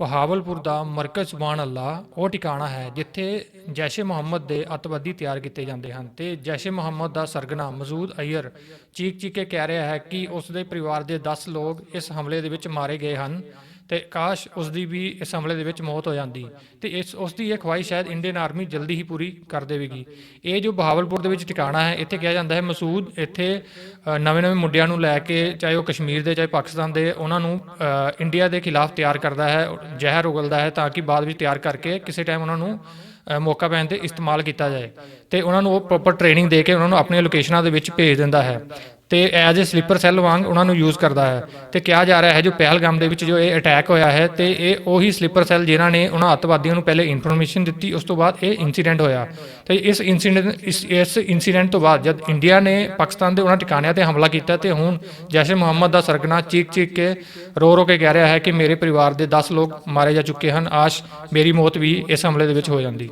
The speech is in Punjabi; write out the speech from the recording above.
ਬਹਾਵਲਪੁਰ ਦਾ ਮਰਕਜ਼ ਸੁਬਾਨ ਅੱਲਾ ਉਹ ਟਿਕਾਣਾ ਹੈ ਜਿੱਥੇ ਜੈਸ਼ੇ ਮੁਹੰਮਦ ਦੇ ਅੱਤਵਾਦੀ ਤਿਆਰ ਕੀਤੇ ਜਾਂਦੇ ਹਨ ਤੇ ਜੈਸ਼ੇ ਮੁਹੰਮਦ ਦਾ ਸਰਗਨਾ ਮਜ਼ੂਦ ਅਯਰ ਚੀਕ ਚੀਕ ਕੇ ਕਹਿ ਰਿਹਾ ਹੈ ਕਿ ਉਸ ਦੇ ਪਰਿਵਾਰ ਦੇ 10 ਲੋਕ ਇਸ ਹਮਲੇ ਦੇ ਵਿੱਚ ਮਾਰੇ ਗਏ ਹਨ। ਤੇ ਕਾਸ਼ ਉਸ ਦੀ ਵੀ ਇਸ ਹਮਲੇ ਦੇ ਵਿੱਚ ਮੌਤ ਹੋ ਜਾਂਦੀ ਤੇ ਇਸ ਉਸ ਦੀ ਇਹ ਖਵਾਇਸ਼ ਸ਼ਾਇਦ ਇੰਡੀਅਨ ਆਰਮੀ ਜਲਦੀ ਹੀ ਪੂਰੀ ਕਰ ਦੇਵੇਗੀ। ਇਹ ਜੋ ਬਹਾਵਲਪੁਰ ਦੇ ਵਿੱਚ ਟਿਕਾਣਾ ਹੈ, ਇੱਥੇ ਕਿਹਾ ਜਾਂਦਾ ਹੈ ਮਸੂਦ ਇੱਥੇ ਨਵੇਂ ਨਵੇਂ ਮੁੰਡਿਆਂ ਨੂੰ ਲੈ ਕੇ ਚਾਹੇ ਉਹ ਕਸ਼ਮੀਰ ਦੇ ਚਾਹੇ ਪਾਕਿਸਤਾਨ ਦੇ, ਉਹਨਾਂ ਨੂੰ ਇੰਡੀਆ ਦੇ ਖਿਲਾਫ ਤਿਆਰ ਕਰਦਾ ਹੈ, ਜ਼ਹਿਰ ਉਗਲਦਾ ਹੈ ਤਾਂ ਕਿ ਬਾਅਦ ਵਿੱਚ ਤਿਆਰ ਕਰਕੇ ਕਿਸੇ ਟਾਈਮ ਉਹਨਾਂ ਨੂੰ ਮੌਕਾ ਪੈਣ ਤੇ ਇਸਤੇਮਾਲ ਕੀਤਾ ਜਾਏ। ਤੇ ਉਹਨਾਂ ਨੂੰ ਉਹ ਪ੍ਰੋਪਰ ਟ੍ਰੇਨਿੰਗ ਦੇ ਕੇ ਉਹਨਾਂ ਨੂੰ ਆਪਣੀਆਂ ਲੋਕੇਸ਼ਨਾਂ ਦੇ ਵਿੱਚ ਭੇਜ ਦਿੰਦਾ ਹੈ। ਤੇ ਐਜ਼ ਅ ਸਲੀਪਰ ਸੈੱਲ ਵਾਂਗ ਉਹਨਾਂ ਨੂੰ ਯੂਜ਼ ਕਰਦਾ ਹੈ। ਤੇ ਕਿਹਾ ਜਾ ਰਿਹਾ ਹੈ ਜੋ ਪਹਿਲਗਾਮ ਦੇ ਵਿੱਚ ਜੋ ਇਹ ਅਟੈਕ ਹੋਇਆ ਹੈ ਤੇ ਇਹ ਉਹੀ ਸਲੀਪਰ ਸੈੱਲ ਜਿਨ੍ਹਾਂ ਨੇ ਉਹਨਾਂ ਅੱਤਵਾਦੀਆਂ ਨੂੰ ਪਹਿਲੇ ਇਨਫੋਰਮੇਸ਼ਨ ਦਿੱਤੀ, ਉਸ ਤੋਂ ਬਾਅਦ ਇਹ ਇਨਸੀਡੈਂਟ ਹੋਇਆ। ਤੇ ਇਸ ਇਨਸੀਡੈਂਟ ਇਸ ਇਸ ਇਨਸੀਡੈਂਟ ਤੋਂ ਬਾਅਦ ਜਦ ਇੰਡੀਆ ਨੇ ਪਾਕਿਸਤਾਨ ਦੇ ਉਹਨਾਂ ਟਿਕਾਣਿਆਂ ਤੇ ਹਮਲਾ ਕੀਤਾ ਤੇ ਹੁਣ ਜੈਸ਼ੇ ਮੁਹੰਮਦ ਦਾ ਸਰਗਨਾ ਚੀਕ ਚੀਕ ਕੇ ਰੋ ਰੋ ਕੇ ਕਹਿ ਰਿਹਾ ਹੈ ਕਿ ਮੇਰੇ ਪਰਿਵਾਰ ਦੇ 10 ਲੋਕ ਮਾਰੇ ਜਾ ਚੁੱਕੇ ਹਨ। ਆਸ਼, ਮੇਰੀ ਮੌਤ ਵੀ ਇਸ ਹਮਲੇ ਦੇ ਵਿੱਚ ਹੋ ਜਾਂਦੀ।